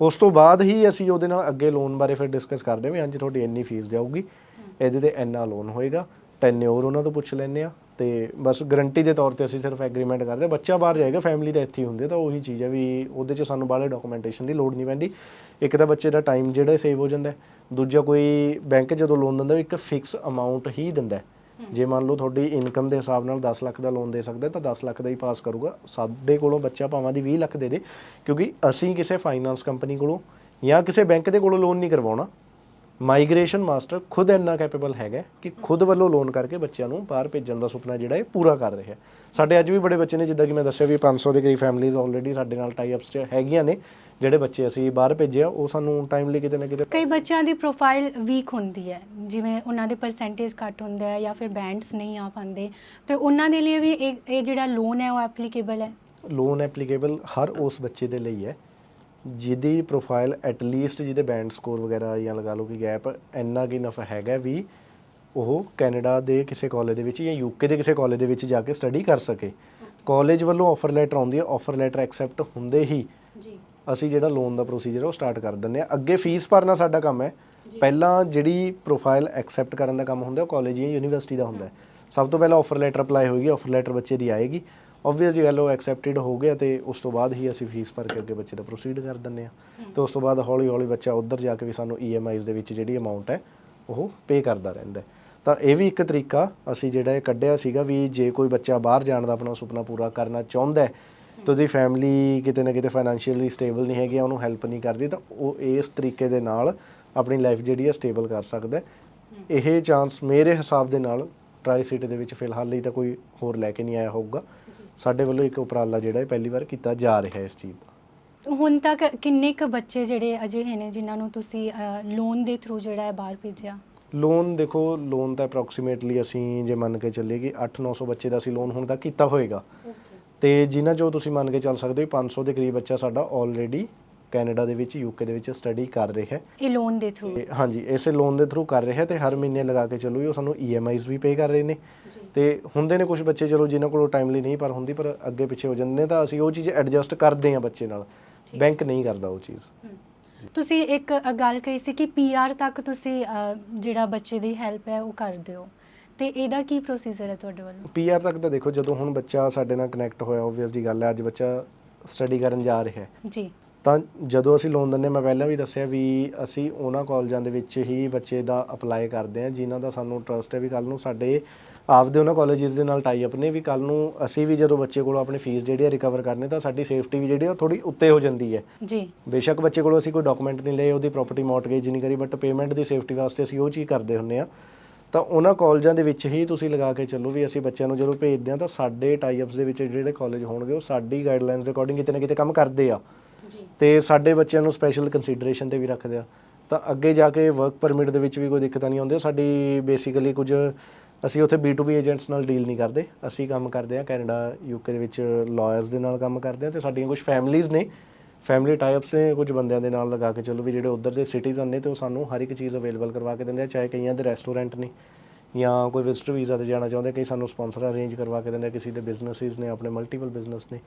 S2: ਉਸ ਤੋਂ ਬਾਅਦ ਹੀ ਅਸੀਂ ਉਹਦੇ ਨਾਲ ਅੱਗੇ ਲੋਨ ਬਾਰੇ ਫਿਰ ਡਿਸਕਸ ਕਰਦੇ ਹਾਂ ਵੀ ਹਾਂਜੀ ਤੁਹਾਡੀ ਇੰਨੀ ਫੀਸ ਜਾਊਗੀ ਇਹਦੇ ਤੇ ਇੰਨਾ ਲੋਨ ਹੋਏਗਾ ਟੈਨਿਓਰ ਉਹਨਾਂ ਤੋਂ ਪੁੱਛ ਲੈਂਦੇ ਆ ਤੇ ਬਸ ਗਾਰੰਟੀ ਦੇ ਤੌਰ ਤੇ ਅਸੀਂ ਸਿਰਫ ਐਗਰੀਮੈਂਟ ਕਰ ਰਹੇ ਬੱਚਾ ਬਾਹਰ ਜਾਏਗਾ ਫੈਮਿਲੀ ਦਾ ਇੱਥੇ ਹੀ ਹੁੰਦੀ ਤਾਂ ਉਹੀ ਚੀਜ਼ ਹੈ ਵੀ ਉਹਦੇ 'ਚ ਸਾਨੂੰ ਬਾਹਲੇ ਡਾਕੂਮੈਂਟੇਸ਼ਨ ਦੀ ਲੋੜ ਨਹੀਂ ਪੈਂਦੀ। ਇੱਕ ਤਾਂ ਬੱਚੇ ਦਾ ਟਾਈਮ ਜਿਹੜਾ ਸੇਵ ਹੋ ਜਾਂਦਾ ਦੂਜਾ ਕੋਈ ਬੈਂਕ ਜਦੋਂ ਲੋਨ ਦਿੰਦਾ ਇੱਕ ਫਿਕਸ ਅਮਾਉਂਟ ਹੀ ਦਿੰਦਾ ਜੇ ਮੰਨ ਲਓ ਤੁਹਾਡੀ ਇਨਕਮ ਦੇ ਹਿਸਾਬ ਨਾਲ 10 ਲੱਖ ਦਾ ਲੋਨ ਦੇ ਸਕਦਾ ਤਾਂ 10 ਲੱਖ ਦਾ ਹੀ ਪਾਸ ਕਰੂਗਾ। ਸਾਡੇ ਕੋਲੋਂ ਬੱਚਾ ਭਾਵਾਂ ਦੀ 20 ਲੱਖ ਦੇ ਦੇ, ਕਿਉਂਕਿ ਅਸੀਂ ਕਿਸੇ ਫਾਈਨਾਂਸ ਕੰਪਨੀ ਕੋਲੋਂ ਜਾਂ ਕਿਸੇ ਬੈਂਕ ਦੇ ਕੋਲੋਂ ਲੋਨ ਨਹੀਂ ਕਰਵਾਉਣਾ। ਮਾਈਗ੍ਰੇਸ਼ਨ ਮਾਸਟਰ ਖੁਦ ਇੰਨਾ ਕੈਪੇਬਲ ਹੈਗਾ ਕਿ ਖੁਦ ਵੱਲੋਂ ਲੋਨ ਕਰਕੇ ਬੱਚਿਆਂ ਨੂੰ ਬਾਹਰ ਭੇਜਣ ਦਾ ਸੁਪਨਾ ਜਿਹੜਾ ਇਹ ਪੂਰਾ ਕਰ ਰਿਹਾ ਹੈ। ਸਾਡੇ ਅੱਜ ਵੀ ਬੜੇ ਬੱਚੇ ਨੇ ਜਿੱਦਾਂ ਕਿ ਮੈਂ ਦੱਸਿਆ ਵੀ 500 ਦੇ ਕਰੀਬ ਫੈਮਿਲੀਜ਼ ਆਲਰੇਡੀ ਸਾਡੇ ਨਾਲ ਟਾਈ ਅਪਸ ਹੈਗੀਆਂ ਨੇ ਜਿਹੜੇ ਬੱਚੇ ਅਸੀਂ ਬਾਹਰ ਭੇਜੇ ਆ ਉਹ ਸਾਨੂੰ ਟਾਈਮਲੀ ਕਿਤੇ ਨਾ ਕਿਤੇ
S1: ਕਈ ਬੱਚਿਆਂ ਦੀ ਪ੍ਰੋਫਾਈਲ ਵੀਕ ਹੁੰਦੀ ਹੈ। ਜਿਵੇਂ ਉਹਨਾਂ ਦੇ ਪਰਸੈਂਟੇਜ ਘੱਟ ਹੁੰਦਾ ਹੈ ਜਾਂ ਫਿਰ ਬੈਂਡਸ ਨਹੀਂ ਆ ਪਾਉਂਦੇ। ਤੇ ਉਹਨਾਂ ਦੇ ਲਈ ਵੀ ਇਹ ਇਹ ਜਿਹੜਾ ਲੋਨ ਹੈ ਉਹ ਐਪਲੀਕੇਬਲ ਹੈ?
S2: ਲੋਨ ਐਪਲੀਕੇਬਲ ਹਰ ਉਸ ਬੱਚੇ ਦੇ ਲਈ ਹੈ। ਜਿਹਦੀ ਪ੍ਰੋਫਾਈਲ ਐਟ ਲੀਸਟ ਜਿਹਦੇ ਬੈਂਡ ਸਕੋਰ ਵਗੈਰਾ ਜਾਂ ਲਗਾ ਲਓ ਕਿ ਗੈਪ ਇੰਨਾ ਕਿ ਨਫਾ ਹੈਗਾ ਵੀ ਉਹ ਕੈਨੇਡਾ ਦੇ ਕਿਸੇ ਕਾਲਜ ਦੇ ਵਿੱਚ ਜਾਂ ਯੂਕੇ ਦੇ ਕਿਸੇ ਕਾਲਜ ਦੇ ਵਿੱਚ ਜਾ ਕੇ ਸਟੱਡੀ ਕਰ ਸਕੇ। ਕਾਲਜ ਵੱਲੋਂ ਆਫਰ ਲੈਟਰ ਆਉਂਦੀ ਹੈ ਆਫਰ ਲੈਟਰ ਐਕਸੈਪਟ ਹੁੰਦੇ ਹੀ
S1: ਜੀ।
S2: ਅਸੀਂ ਜਿਹੜਾ ਲੋਨ ਦਾ ਪ੍ਰੋਸੀਜਰ ਉਹ ਸਟਾਰਟ ਕਰ ਦਿੰਦੇ ਆ ਅੱਗੇ ਫੀਸ ਭਰਨਾ ਸਾਡਾ ਕੰਮ ਹੈ। ਪਹਿਲਾਂ ਜਿਹੜੀ ਪ੍ਰੋਫਾਈਲ ਐਕਸੈਪਟ ਕਰਨ ਦਾ ਕੰਮ ਹੁੰਦਾ ਉਹ ਕਾਲਜ ਜਾਂ ਯੂਨੀਵਰਸਿਟੀ ਦਾ ਹੁੰਦਾ ਸਭ ਤੋਂ ਪਹਿਲਾਂ ਆਫਰ ਲੈਟਰ ਅਪਲਾਈ ਹੋਏਗੀ ਆਫਰ ਲੈਟਰ ਬੱਚੇ ਦੀ ਆਏਗੀ। ਆਬਵੀਅਸਲੀ ਗੱਲ ਉਹ ਐਕਸੈਪਟਡ ਹੋ ਗਿਆ ਤੇ ਉਸ ਤੋਂ ਬਾਅਦ ਹੀ ਅਸੀਂ ਫੀਸ ਭਰ ਕੇ ਅੱਗੇ ਬੱਚੇ ਦਾ ਪ੍ਰੋਸੀਡ ਕਰ ਦਿੰਦੇ ਆ ਤੇ ਉਸ ਤੋਂ ਬਾਅਦ ਹੌਲੀ ਹੌਲੀ ਬੱਚਾ ਉੱਧਰ ਜਾ ਕੇ ਵੀ ਸਾਨੂੰ ਈਐਮਆਈਜ਼ ਦੇ ਵਿੱਚ ਜਿਹੜੀ ਅਮਾਉਂਟ ਹੈ ਉਹ ਪੇ ਕਰਦਾ ਰਹਿੰਦਾ ਹੈ। ਤਾਂ ਇਹ ਵੀ ਇੱਕ ਤਰੀਕਾ ਅਸੀਂ ਜਿਹੜਾ ਇਹ ਕੱਢਿਆ ਸੀਗਾ ਵੀ ਜੇ ਕੋਈ ਬੱਚਾ ਬਾਹਰ ਜਾਣ ਦਾ ਆਪਣਾ ਸੁਪਨਾ ਪੂਰਾ ਕਰਨਾ ਚਾਹੁੰਦਾ ਹੈ ਤੇ ਉਹਦੀ ਫੈਮਿਲੀ ਕਿਤੇ ਨਾ ਕਿਤੇ ਫਾਈਨੈਂਸ਼ੀਅਲੀ ਸਟੇਬਲ ਨਹੀਂ ਹੈਗੀ ਉਹਨੂੰ ਹੈਲਪ ਨਹੀਂ ਕਰਦੀ ਤਾਂ ਉਹ ਇਸ ਤਰੀਕੇ ਦੇ ਨਾਲ ਆਪਣੀ ਲਾਈਫ ਜਿਹੜੀ ਹੈ ਸਟੇਬਲ ਕਰ ਸਕਦਾ ਹੈ। ਇਹ ਚਾਂਸ ਮੇਰੇ ਹਿਸਾਬ ਦੇ ਨਾਲ ਟਰਾਈ ਸਿਟੀ ਦੇ ਵਿੱਚ ਫਿਲਹਾਲ ਲਈ ਤਾਂ ਕੋਈ ਹੋਰ ਲੈ ਕੇ ਨਹੀਂ ਆਇਆ ਹੋਊਗਾ। ਸਾਡੇ ਵੱਲੋਂ ਇੱਕ ਉਪਰਾਲਾ ਜਿਹੜਾ ਇਹ ਪਹਿਲੀ ਵਾਰ ਕੀਤਾ ਜਾ ਰਿਹਾ ਹੈ ਇਸ ਚੀਜ਼ ਦਾ।
S1: ਹੁਣ ਤੱਕ ਕਿੰਨੇ ਕੁ ਬੱਚੇ ਜਿਹੜੇ ਅਜਿਹੇ ਨੇ ਜਿਨ੍ਹਾਂ ਨੂੰ ਤੁਸੀਂ ਲੋਨ ਦੇ ਥਰੂ ਜਿਹੜਾ ਹੈ ਬਾਹਰ ਭੇਜਿਆ?
S2: ਲੋਨ ਦੇਖੋ ਲੋਨ ਤਾਂ ਅਪਰੋਕਸੀਮੇਟਲੀ ਅਸੀਂ ਜੇ ਮੰਨ ਕੇ ਚੱਲੀਏ ਕਿ 8-900 ਬੱਚੇ ਦਾ ਅਸੀਂ ਲੋਨ ਹੁਣ ਤੱਕ ਕੀਤਾ ਹੋਏਗਾ। ਤੇ ਜਿਨ੍ਹਾਂ ਜੋ ਤੁਸੀਂ ਮੰਨ ਕੇ ਚੱਲ ਸਕਦੇ ਹੋ 500 ਦੇ ਕਰੀਬ ਬੱਚਾ ਸਾਡਾ ਆਲਰੇਡੀ ਕੈਨੇਡਾ ਦੇ ਵਿੱਚ ਯੂਕੇ ਦੇ ਵਿੱਚ ਸਟੱਡੀ ਕਰ ਰਿਹਾ ਹੈ।
S1: ਇਹ ਲੋਨ ਦੇ ਥਰੂ
S2: ਤੇ ਹਾਂਜੀ ਇਸੇ ਲੋਨ ਦੇ ਥਰੂ ਕਰ ਰਿਹਾ ਤੇ ਹਰ ਮਹੀਨੇ ਲਗਾ ਕੇ ਚੱਲੋ ਜੀ ਉਹ ਸਾਨੂੰ ਈਐਮਆਈਜ਼ ਵੀ ਪੇ ਕਰ ਰਹੇ ਨੇ। ਤੇ ਹੁੰਦੇ ਨੇ ਕੁਝ ਬੱਚੇ ਚਲੋ ਜਿਨ੍ਹਾਂ ਕੋਲ ਟਾਈਮਲੀ ਨਹੀਂ ਪਰ ਹੁੰਦੀ ਪਰ ਅੱਗੇ ਪਿੱਛੇ ਹੋ ਜਾਂਦੇ ਨੇ ਤਾਂ ਅਸੀਂ ਉਹ ਚੀਜ਼ ਐਡਜਸਟ ਕਰਦੇ ਹਾਂ ਬੱਚੇ ਨਾਲ। ਬੈਂਕ ਨਹੀਂ ਕਰਦਾ ਉਹ ਚੀਜ਼।
S1: ਤੁਸੀਂ ਇੱਕ ਗੱਲ ਕਹੀ ਸੀ ਕਿ ਪੀਆਰ ਤੱਕ ਤੁਸੀਂ ਅ, ਜਿਹੜਾ ਬੱਚੇ ਦੀ ਹੈਲਪ ਹੈ ਉਹ ਕਰਦੇ ਹੋ ਤੇ ਇਹਦਾ ਕੀ ਪ੍ਰੋਸੀਜਰ ਹੈ ਤੁਹਾਡੇ ਵੱਲੋਂ?
S2: ਪੀਆਰ ਤੱਕ ਤਾਂ ਦੇਖੋ ਜਦੋਂ ਹੁਣ ਬੱਚਾ ਸਾਡੇ ਨਾਲ ਕਨੈਕਟ ਹੋਇਆ ਓਬਵੀਅਸਲੀ ਗੱਲ ਹੈ ਅੱਜ ਬੱਚਾ ਸਟੱਡੀ ਕਰਨ ਜਾ ਰਿਹਾ ਹੈ।
S1: ਜੀ।
S2: ਤਾਂ ਜਦੋਂ ਅਸੀਂ ਲੋਨ ਦਿੰਦੇ ਮੈਂ ਪਹਿਲਾਂ ਵੀ ਦੱਸਿਆ ਵੀ ਅਸੀਂ ਉਹਨਾਂ ਕਾਲਜਾਂ ਦੇ ਵਿੱਚ ਹੀ ਬੱਚੇ ਦਾ ਅਪਲਾਈ ਕਰਦੇ ਹਾਂ ਜਿਨ੍ਹਾਂ ਦਾ ਸਾਨੂੰ ਟਰਸਟ ਹੈ ਵੀ ਕੱਲ ਨੂੰ ਸਾਡੇ ਆਪਦੇ ਉਹਨਾਂ ਕਾਲਜਿਸ ਦੇ ਨਾਲ ਟਾਈ ਅਪ ਨੇ ਵੀ ਕੱਲ ਨੂੰ ਅਸੀਂ ਵੀ ਜਦੋਂ ਬੱਚੇ ਕੋਲੋਂ ਆਪਣੀ ਫੀਸ ਜਿਹੜੀ ਹੈ ਰਿਕਵਰ ਕਰਨੇ ਤਾਂ ਸਾਡੀ ਸੇਫਟੀ ਵੀ ਜਿਹੜੀ ਹੈ ਉਹ ਥੋੜੀ ਉੱਤੇ ਹੋ ਜਾਂਦੀ ਹੈ।
S1: ਜੀ।
S2: ਬੇਸ਼ੱਕ ਬੱਚੇ ਕੋਲੋਂ ਅਸੀਂ ਕੋਈ ਡਾਕੂਮੈਂਟ ਨਹੀਂ ਲਏ ਉਹਦੀ ਪ੍ਰਾਪਰਟੀ ਮੌਰਟਗੇਜ ਨਹੀਂ ਕਰੀ ਬਟ ਪੇਮੈਂਟ ਦੀ ਸੇਫਟੀ ਵਾਸਤੇ ਅਸੀਂ ਉਹ ਚੀਜ਼ ਕਰਦੇ ਹੁੰਨੇ ਆ ਤਾਂ ਉਹਨਾਂ ਕਾਲਜਾਂ ਦੇ ਵਿੱਚ ਹੀ ਤੁਸੀਂ ਲਗਾ ਕੇ ਚੱਲੋ ਵੀ ਅਸੀਂ ਬੱਚਿਆਂ ਨੂੰ ਜਦੋਂ ਭੇਜਦੇ ਆ ਤਾਂ ਸਾਡੇ ਟਾਈ ਅਪਸ ਦੇ ਵਿੱਚ ਜਿਹੜੇ ਕਾਲਜ ਹੋਣਗੇ ਉਹ ਸਾਡੀ ਗਾਈਡਲਾਈਨਸ ਦੇ ਅਕੋਰਡਿੰਗ ਕਿਤੇ ਨਾ ਕਿਤੇ ਕੰਮ ਕਰਦੇ ਆ। ਤੇ ਸਾਡੇ ਬੱਚਿਆਂ ਨੂੰ ਸਪੈਸ਼ਲ ਕੰਸੀਡਰੇਸ਼ਨ ਤੇ ਵੀ ਰੱਖਦੇ ਆ। ਤਾਂ ਅੱਗੇ ਜਾ ਕੇ ਵਰਕ ਪਰਮਿਟ ਦੇ ਵਿੱਚ ਵੀ ਕੋਈ ਦਿੱਕਤਾਂ ਨਹੀਂ ਆਉਂਦੀਆਂ। ਸਾਡੀ ਬੇਸਿਕਲੀ ਕੁਝ ਅਸੀਂ ਉੱਥੇ B2B ਏਜੰਟਸ ਨਾਲ ਡੀਲ ਨਹੀਂ ਕਰਦੇ। ਅਸੀਂ ਕੰਮ ਕਰਦੇ ਆ ਕੈਨੇਡਾ ਯੂਕੇ ਦੇ ਵਿੱਚ ਲਾਇਰਸ ਦੇ ਨਾਲ ਕੰਮ ਕਰਦੇ ਆ ਤੇ ਸਾਡੀਆਂ ਕੁਝ ਫੈਮਿਲੀਆਂ ਨੇ। ਫੈਮਿਲੀ ਟਾਈਪਸ ਨੇ ਕੁਝ ਬੰਦਿਆਂ ਦੇ ਨਾਲ ਲਗਾ ਕੇ ਚੱਲੋ ਵੀ ਜਿਹੜੇ ਉਧਰ ਦੇ ਸਿਟੀਜ਼ਨ ਨੇ ਤੇ ਉਹ ਸਾਨੂੰ ਹਰ ਇੱਕ ਚੀਜ਼ ਅਵੇਲੇਬਲ ਕਰਵਾ ਕੇ ਦਿੰਦੇ ਆ, ਚਾਹੇ ਕਈਆਂ ਦੇ ਰੈਸਟੋਰੈਂਟ ਨੇ ਜਾਂ ਕੋਈ ਵਿਜ਼ਟਰ ਵੀਜ਼ਾ ਤੇ ਜਾਣਾ ਚਾਹੁੰਦੇ ਕਈ ਸਾਨੂੰ ਸਪਾਂਸਰ ਅਰੇਂਜ ਕਰਵਾ ਕੇ ਦਿੰਦੇ ਕਿਸੇ ਦੇ ਬਿਜ਼ਨੈਸਿਸ ਨੇ, ਆਪਣੇ ਮਲਟੀਪਲ ਬਿਜ਼ਨਸ ਨੇ।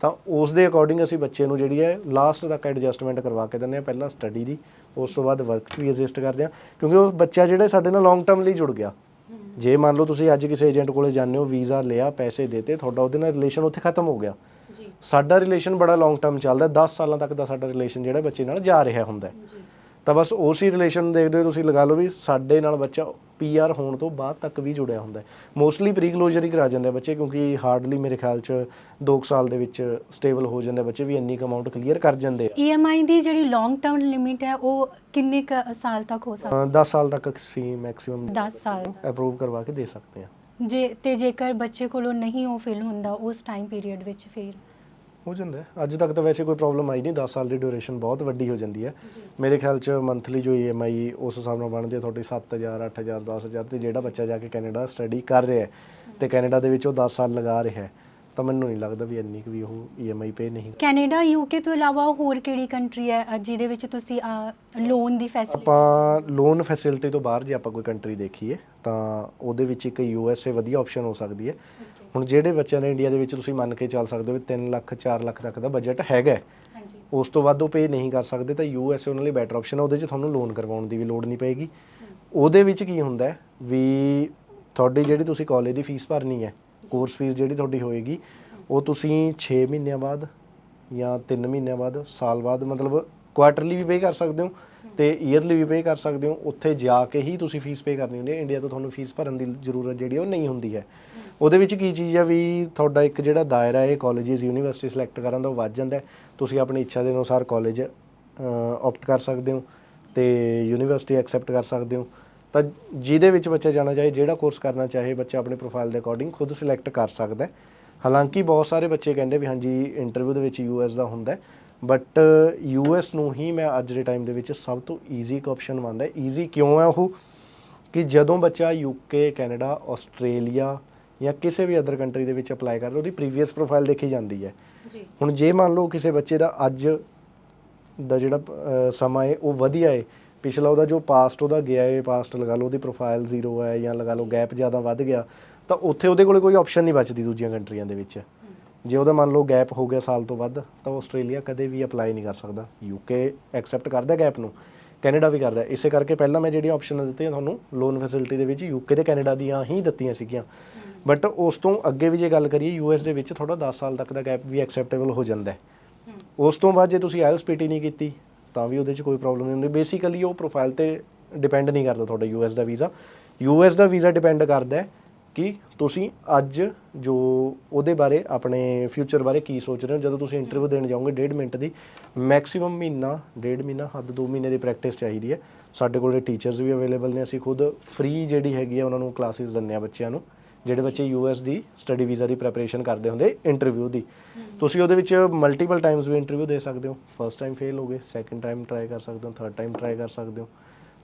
S2: ਤਾਂ ਉਸ ਦੇ ਅਕੋਰਡਿੰਗ ਅਸੀਂ ਬੱਚੇ ਨੂੰ ਜਿਹੜੀ ਹੈ ਲਾਸਟ ਤੱਕ ਐਡਜਸਟਮੈਂਟ ਕਰਵਾ ਕੇ ਦਿੰਦੇ ਆ ਪਹਿਲਾਂ ਸਟੱਡੀ ਦੀ ਉਸ ਤੋਂ ਬਾਅਦ ਵਰਕ 'ਚ ਵੀ ਐਡਜਸਟ ਕਰਦੇ ਆ ਕਿਉਂਕਿ ਉਹ ਬੱਚਾ ਜਿਹੜਾ ਸਾਡੇ ਨਾਲ ਲੌਂਗ ਟਰਮ ਲਈ ਜੁੜ ਗਿਆ। ਜੇ ਮੰਨ ਲਓ ਤੁਸੀਂ ਅੱਜ ਕਿਸੇ ਏਜੰਟ ਕੋਲੇ ਜਾਂਦੇ ਹੋ ਵੀਜ਼ਾ ਲਿਆ ਪੈਸੇ ਦੇਤੇ ਤੁਹਾਡਾ ਉਹਦੇ ਨਾਲ ਰਿਲੇਸ਼ਨ ਉੱਥੇ ਖਤਮ ਹੋ ਗਿਆ।
S1: ਜੀ।
S2: ਸਾਡਾ ਰਿਲੇਸ਼ਨ ਬੜਾ ਲੌਂਗ ਟਰਮ ਚੱਲਦਾ 10 ਸਾਲਾਂ ਤੱਕ ਦਾ ਸਾਡਾ ਰਿਲੇਸ਼ਨ ਜਿਹੜਾ ਬੱਚੇ ਨਾਲ ਜਾ ਰਿਹਾ ਹੁੰਦਾ ਤਾਂ ਬਸ ਉਸੇ ਰਿਲੇਸ਼ਨ ਦੇਖਦੇ ਤੁਸੀਂ ਲਗਾ ਲਓ ਵੀ ਸਾਡੇ ਨਾਲ ਬੱਚਾ ਪੀਆਰ ਹੋਣ ਤੋਂ ਬਾਅਦ ਤੱਕ ਵੀ ਜੁੜਿਆ ਹੁੰਦਾ ਹੈ। ਮੋਸਟਲੀ ਪ੍ਰੀ ਕਲੋਜ਼ਰ ਹੀ ਕਰਾ ਜਾਂਦੇ ਬੱਚੇ ਕਿਉਂਕਿ ਹਾਰਡਲੀ ਮੇਰੇ ਖਿਆਲ ਚ 2 ਸਾਲ ਦੇ ਵਿੱਚ ਸਟੇਬਲ ਹੋ ਜਾਂਦੇ ਬੱਚੇ ਵੀ ਇੰਨੀ ਅਮਾਉਂਟ ਕਲੀਅਰ ਕਰ ਜਾਂਦੇ ਆ।
S1: EMI ਦੀ ਜਿਹੜੀ ਲੌਂਗ ਟਰਮ ਲਿਮਿਟ ਹੈ ਉਹ ਕਿੰਨੇ ਕੁ ਸਾਲ ਤੱਕ ਹੋ ਸਕਦੀ
S2: ਅਹ 10 ਸਾਲ ਤੱਕ ਅਸੀਂ ਮੈਕਸਿਮਮ
S1: 10 ਸਾਲ।
S2: ਅਪਰੂਵ ਕਰਵਾ ਕੇ ਦੇ ਸਕਦੇ ਆ।
S1: ਜੇ ਤੇ ਜੇਕਰ ਬੱਚੇ ਕੋਲੋਂ ਨਹੀਂ ਉਹ ਫਿਲ ਹੁੰਦਾ ਉਸ ਟਾਈਮ ਪੀਰੀਅਡ ਵਿੱਚ ਫਿਰ?
S2: ਹੋ ਜਾਂਦਾ ਹੈ। ਅੱਜ ਤੱਕ ਤਾਂ ਵੈਸੇ ਕੋਈ ਪ੍ਰੋਬਲਮ ਆਈ ਨਹੀਂ। 10 ਸਾਲ ਦੀ ਡਿਊਰੇਸ਼ਨ ਬਹੁਤ ਵੱਡੀ ਹੋ ਜਾਂਦੀ ਹੈ। ਮੇਰੇ ਖਿਆਲ ਚ ਮੰਥਲੀ ਜੋ EMI ਉਸ ਹਿਸਾਬ ਨਾਲ ਬਣਦੀ ਹੈ ਤੁਹਾਡੀ 7000 8000 10000 ਤੇ ਜਿਹੜਾ ਬੱਚਾ ਜਾ ਕੇ ਕੈਨੇਡਾ ਸਟੱਡੀ ਕਰ ਰਿਹਾ ਹੈ ਤੇ ਕੈਨੇਡਾ ਦੇ ਵਿੱਚ ਉਹ 10 ਸਾਲ ਲਗਾ ਰਿਹਾ ਹੈ ਤਾਂ ਮੈਨੂੰ ਨਹੀਂ ਲੱਗਦਾ ਵੀ ਇੰਨੀ ਕੁ ਵੀ ਉਹ EMI ਪੇ ਨਹੀਂ
S1: ਕੈਨੇਡਾ ਯੂਕੇ ਤੋਂ ਇਲਾਵਾ ਹੋਰ ਕਿਹੜੀ ਕੰਟਰੀ ਹੈ ਅ, ਜਿਹਦੇ ਵਿੱਚ ਤੁਸੀਂ ਲੋਨ ਦੀ ਫੈਸਿਲਿਟੀ
S2: ਆਪਾਂ ਲੋਨ ਫੈਸਿਲਿਟੀ ਤੋਂ ਬਾਹਰ ਜੇ ਆਪਾਂ ਕੋਈ ਕੰਟਰੀ ਦੇਖੀਏ ਤਾਂ ਉਹਦੇ ਵਿੱਚ ਇੱਕ ਯੂਐਸਏ ਵਧੀਆ ਆਪਸ਼ਨ ਹੋ ਸਕਦੀ ਹੈ। ਹੁਣ ਜਿਹੜੇ ਬੱਚਿਆਂ ਨੇ ਇੰਡੀਆ ਦੇ ਵਿੱਚ ਤੁਸੀਂ ਮੰਨ ਕੇ ਚੱਲ ਸਕਦੇ ਹੋ ਵੀ 3 ਲੱਖ 4 ਲੱਖ ਤੱਕ ਦਾ ਬਜਟ ਹੈਗਾ
S1: ਹਾਂਜੀ।
S2: ਉਸ ਤੋਂ ਵੱਧ ਉਹ ਪੇ ਨਹੀਂ ਕਰ ਸਕਦੇ ਤਾਂ ਯੂਐਸਏ ਉਹਨਾਂ ਲਈ ਬੈਟਰ ਆਪਸ਼ਨ ਹੈ ਉਹਦੇ 'ਚ ਤੁਹਾਨੂੰ ਲੋਨ ਕਰਵਾਉਣ ਦੀ ਵੀ ਲੋੜ ਨਹੀਂ ਪਏਗੀ। ਉਹਦੇ ਵਿੱਚ ਕੀ ਹੁੰਦਾ ਵੀ ਤੁਹਾਡੀ ਜਿਹੜੀ ਤੁਸੀਂ ਕਾਲਜ ਦੀ ਫੀਸ ਭਰਨੀ ਹੈ ਕੋਰਸ ਫੀਸ ਜਿਹੜੀ ਤੁਹਾਡੀ ਹੋਏਗੀ ਉਹ ਤੁਸੀਂ 6 ਮਹੀਨਿਆਂ ਬਾਅਦ ਜਾਂ 3 ਮਹੀਨਿਆਂ ਬਾਅਦ ਸਾਲ ਬਾਅਦ ਮਤਲਬ ਕੁਆਟਰਲੀ ਵੀ ਪੇ ਕਰ ਸਕਦੇ ਹੋ ਤੇ ਈਅਰਲੀ ਵੀ ਪੇ ਕਰ ਸਕਦੇ ਹੋ। ਉੱਥੇ ਜਾ ਕੇ ਹੀ ਤੁਸੀਂ ਫੀਸ ਪੇ ਕਰਨੀ ਹੁੰਦੀ ਹੈ। ਇੰਡੀਆ ਤੋਂ ਤੁਹਾਨੂੰ ਫੀਸ ਭਰਨ ਦੀ ਜ਼ਰੂਰਤ ਜਿਹੜੀ ਉਹ ਨਹੀਂ ਹੁੰਦੀ ਹੈ। ਉਹਦੇ ਵਿੱਚ ਕੀ ਚੀਜ਼ ਆ ਵੀ ਤੁਹਾਡਾ ਇੱਕ ਜਿਹੜਾ ਦਾਇਰਾ ਹੈ ਕਾਲਜਸ ਯੂਨੀਵਰਸਿਟੀ ਸਿਲੈਕਟ ਕਰਨ ਦਾ, ਉਹ ਵੱਧ ਜਾਂਦਾ ਤੁਸੀਂ ਆਪਣੀ ਇੱਛਾ ਦੇ ਅਨੁਸਾਰ ਕਾਲਜ ਆਪਟ ਕਰ ਸਕਦੇ ਹੋ ਤੇ ਯੂਨੀਵਰਸਿਟੀ ਐਕਸੈਪਟ ਕਰ ਸਕਦੇ ਹੋ। ਤਾਂ ਜਿਹਦੇ ਵਿੱਚ ਬੱਚਾ ਜਾਣਾ ਚਾਹੇ, ਜਿਹੜਾ ਕੋਰਸ ਕਰਨਾ ਚਾਹੇ, ਬੱਚਾ ਆਪਣੀ ਪ੍ਰੋਫਾਈਲ ਦੇ ਅਕੋਰਡਿੰਗ ਖੁਦ ਸਿਲੈਕਟ ਕਰ ਸਕਦਾ ਹਾਲਾਂਕਿ ਬਹੁਤ ਸਾਰੇ ਬੱਚੇ ਕਹਿੰਦੇ ਵੀ ਹਾਂਜੀ ਇੰਟਰਵਿਊ ਦੇ ਵਿੱਚ ਯੂਐਸ ਦਾ ਹੁੰਦਾ ਹੈ ਬਟ ਯੂਐਸ ਨੂੰ ਹੀ ਮੈਂ ਅੱਜ ਦੇ ਟਾਈਮ ਦੇ ਵਿੱਚ ਸਭ ਤੋਂ ਈਜ਼ੀ ਇੱਕ ਆਪਸ਼ਨ ਮੰਨਦਾ ਈਜ਼ੀ ਕਿਉਂ ਹੈ ਉਹ? ਕਿ ਜਦੋਂ ਬੱਚਾ ਯੂਕੇ ਕੈਨੇਡਾ ਆਸਟ੍ਰੇਲੀਆ ਜਾਂ ਕਿਸੇ ਵੀ ਅਦਰ ਕੰਟਰੀ ਦੇ ਵਿੱਚ ਅਪਲਾਈ ਕਰਦਾ ਉਹਦੀ ਪ੍ਰੀਵੀਅਸ ਪ੍ਰੋਫਾਈਲ ਦੇਖੀ ਜਾਂਦੀ ਹੈ।
S1: ਜੀ।
S2: ਹੁਣ ਜੇ ਮੰਨ ਲਓ ਕਿਸੇ ਬੱਚੇ ਦਾ ਅੱਜ ਦਾ ਜਿਹੜਾ ਸਮਾਂ ਹੈ ਉਹ ਵਧੀਆ ਹੈ ਪਿਛਲਾ ਉਹਦਾ ਜੋ ਪਾਸਟ ਉਹਦਾ ਗਿਆ ਹੈ ਪਾਸਟ ਲਗਾ ਲਓ ਉਹਦੀ ਪ੍ਰੋਫਾਈਲ ਜ਼ੀਰੋ ਹੈ ਜਾਂ ਲਗਾ ਲਓ ਗੈਪ ਜ਼ਿਆਦਾ ਵੱਧ ਗਿਆ ਤਾਂ ਉੱਥੇ ਉਹਦੇ ਕੋਲੇ ਕੋਈ ਆਪਸ਼ਨ ਨਹੀਂ ਬਚਦੀ ਦੂਜੀਆਂ ਕੰਟਰੀਆਂ ਦੇ ਵਿੱਚ। ਜੇ ਉਹਦਾ ਮੰਨ ਲਓ ਗੈਪ ਹੋ ਗਿਆ ਸਾਲ ਤੋਂ ਵੱਧ ਤਾਂ ਉਹ ਆਸਟ੍ਰੇਲੀਆ ਕਦੇ ਵੀ ਅਪਲਾਈ ਨਹੀਂ ਕਰ ਸਕਦਾ। ਯੂਕੇ ਐਕਸੈਪਟ ਕਰਦਾ ਗੈਪ ਨੂੰ। ਕੈਨੇਡਾ ਵੀ ਕਰਦਾ ਇਸੇ ਕਰਕੇ ਪਹਿਲਾਂ ਮੈਂ ਜਿਹੜੀ ਆਪਸ਼ਨ ਦਿੱਤੀਆਂ ਤੁਹਾਨੂੰ ਲੋਨ ਫੈਸਿਲਿਟੀ ਦੇ ਵਿੱਚ ਯੂਕੇ ਤੇ ਕੈਨੇਡਾ ਦੀਆਂ ਹੀ ਦਿੱਤੀਆਂ ਸੀਗੀਆਂ। ਬਟ ਉਸ ਤੋਂ ਅੱਗੇ ਵੀ ਜੇ ਗੱਲ ਕਰੀਏ ਯੂਐਸ ਦੇ ਵਿੱਚ ਥੋੜਾ 10 ਸਾਲ ਤੱਕ ਦਾ ਗੈਪ ਵੀ ਐਕਸੈਪਟੇਬਲ ਹੋ ਜਾਂਦਾ ਹੈ। ਉਸ ਤੋਂ ਬਾਅਦ ਜੇ ਤੁਸੀਂ ਆਇਲਸ ਪੀਟੀ ਨਹੀਂ ਕੀਤੀ ਤਾਂ ਵੀ ਉਹਦੇ 'ਚ ਕੋਈ ਪ੍ਰੋਬਲਮ ਨਹੀਂ ਹੁੰਦੀ। ਬੇਸਿਕਲੀ ਉਹ ਪ੍ਰੋਫਾਈਲ ਤੇ ਡਿਪੈਂਡ ਨਹੀਂ ਕਰਦਾ ਤੁਹਾਡਾ ਯੂਐਸ ਦਾ ਵੀਜ਼ਾ ਯੂਐਸ ਦਾ ਵੀਜ਼ਾ ਡਿਪੈਂਡ ਕਰਦਾ ਹੈ ਕਿ ਤੁਸੀਂ ਅੱਜ ਜੋ ਉਹਦੇ ਬਾਰੇ ਆਪਣੇ ਫਿਊਚਰ ਬਾਰੇ ਕੀ ਸੋਚ ਰਹੇ ਹੋ? ਜਦੋਂ ਤੁਸੀਂ ਇੰਟਰਵਿਊ ਦੇਣ ਜਾਓਗੇ ਡੇਢ ਮਿੰਟ ਦੀ ਮੈਕਸਿਮਮ ਮਹੀਨਾ ਡੇਢ ਮਹੀਨਾ ਹੱਦ 2 ਮਹੀਨੇ ਦੀ ਪ੍ਰੈਕਟਿਸ ਚਾਹੀਦੀ ਹੈ। ਸਾਡੇ ਕੋਲੇ ਟੀਚਰਸ ਵੀ ਅਵੇਲੇਬਲ ਨੇ ਅਸੀਂ ਖੁਦ ਫ੍ਰੀ ਜਿਹੜੀ ਹੈਗੀ ਆ ਉਹਨਾਂ ਨੂੰ ਕਲਾਸਿਸ ਦਿੰਦੇ ਆ ਬੱਚਿਆਂ ਨੂੰ ਜਿਹੜੇ ਬੱਚੇ ਯੂਐਸ ਦੀ ਸਟੱਡੀ ਵੀਜ਼ਾ ਦੀ ਪ੍ਰੈਪਰੇਸ਼ਨ ਕਰਦੇ ਹੁੰਦੇ ਇੰਟਰਵਿਊ ਦੀ। ਤੁਸੀਂ ਉਹਦੇ ਵਿੱਚ ਮਲਟੀਪਲ ਟਾਈਮਸ ਵੀ ਇੰਟਰਵਿਊ ਦੇ ਸਕਦੇ ਹੋ। ਫਰਸਟ ਟਾਈਮ ਫੇਲ ਹੋ ਗਏ ਸੈਕੰਡ ਟਾਈਮ ਟਰਾਈ ਕਰ ਸਕਦੇ ਹੋ ਥਰਡ ਟਾਈਮ ਟਰਾਈ ਕਰ ਸਕਦੇ ਹੋ।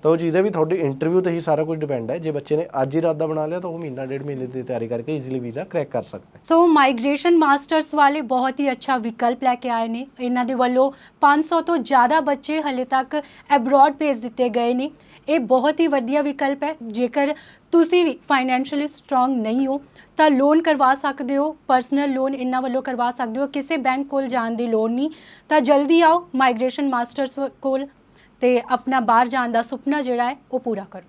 S2: ਤਾਂ ਉਹ ਚੀਜ਼ ਹੈ ਵੀ ਤੁਹਾਡੀ ਇੰਟਰਵਿਊ ਤੇ ਹੀ ਸਾਰਾ ਕੁਝ ਡਿਪੈਂਡ ਹੈ। ਜੇ ਬੱਚੇ ਨੇ ਅੱਜ ਹੀ ਇਰਾਦਾ ਬਣਾ ਲਿਆ ਤਾਂ ਉਹ ਮਹੀਨਾ, ਡੇਢ ਮਹੀਨੇ ਦੀ ਤਿਆਰੀ ਕਰਕੇ ਈਜ਼ੀਲੀ ਵੀਜ਼ਾ ਕ੍ਰੈਕ ਕਰ ਸਕਦਾ ਹੈ।
S1: ਸੋ ਮਾਈਗ੍ਰੇਸ਼ਨ ਮਾਸਟਰਸ ਵਾਲੇ ਬਹੁਤ ਹੀ ਅੱਛਾ ਵਿਕਲਪ ਲੈ ਕੇ ਆਏ ਨੇ। ਇਹਨਾਂ ਦੇ ਵੱਲੋਂ 500 ਤੋਂ ਜ਼ਿਆਦਾ ਬੱਚੇ ਹਲੇ ਤੱਕ ਐਬਰੋਡ ਭੇਜ ਦਿੱਤੇ ਗਏ ਨੇ। ਇਹ ਬਹੁਤ ਹੀ ਵਧੀਆ ਵਿਕਲਪ ਹੈ। ਜੇਕਰ ਤੁਸੀਂ ਵੀ ਫਾਈਨੈਂਸ਼ੀਅਲੀ ਸਟਰੋਂਗ ਨਹੀਂ ਹੋ, ਤਾਂ ਲੋਨ ਕਰਵਾ ਸਕਦੇ ਹੋ। ਪਰਸਨਲ ਲੋਨ ਇਹਨਾਂ ਵੱਲੋਂ ਕਰਵਾ ਸਕਦੇ ਹੋ। ਕਿਸੇ ਬੈਂਕ ਕੋਲ ਜਾਣ ਦੀ ਲੋੜ ਨਹੀਂ। ਤਾਂ ਜਲਦੀ ਆਓ ਮਾਈਗ੍ਰੇਸ਼ਨ ਮਾਸਟਰਸ ਕੋਲ। ਤੇ ਆਪਣਾ ਬਾਹਰ ਜਾਣ ਦਾ ਸੁਪਨਾ ਜਿਹੜਾ ਹੈ ਉਹ ਪੂਰਾ ਕਰੋ।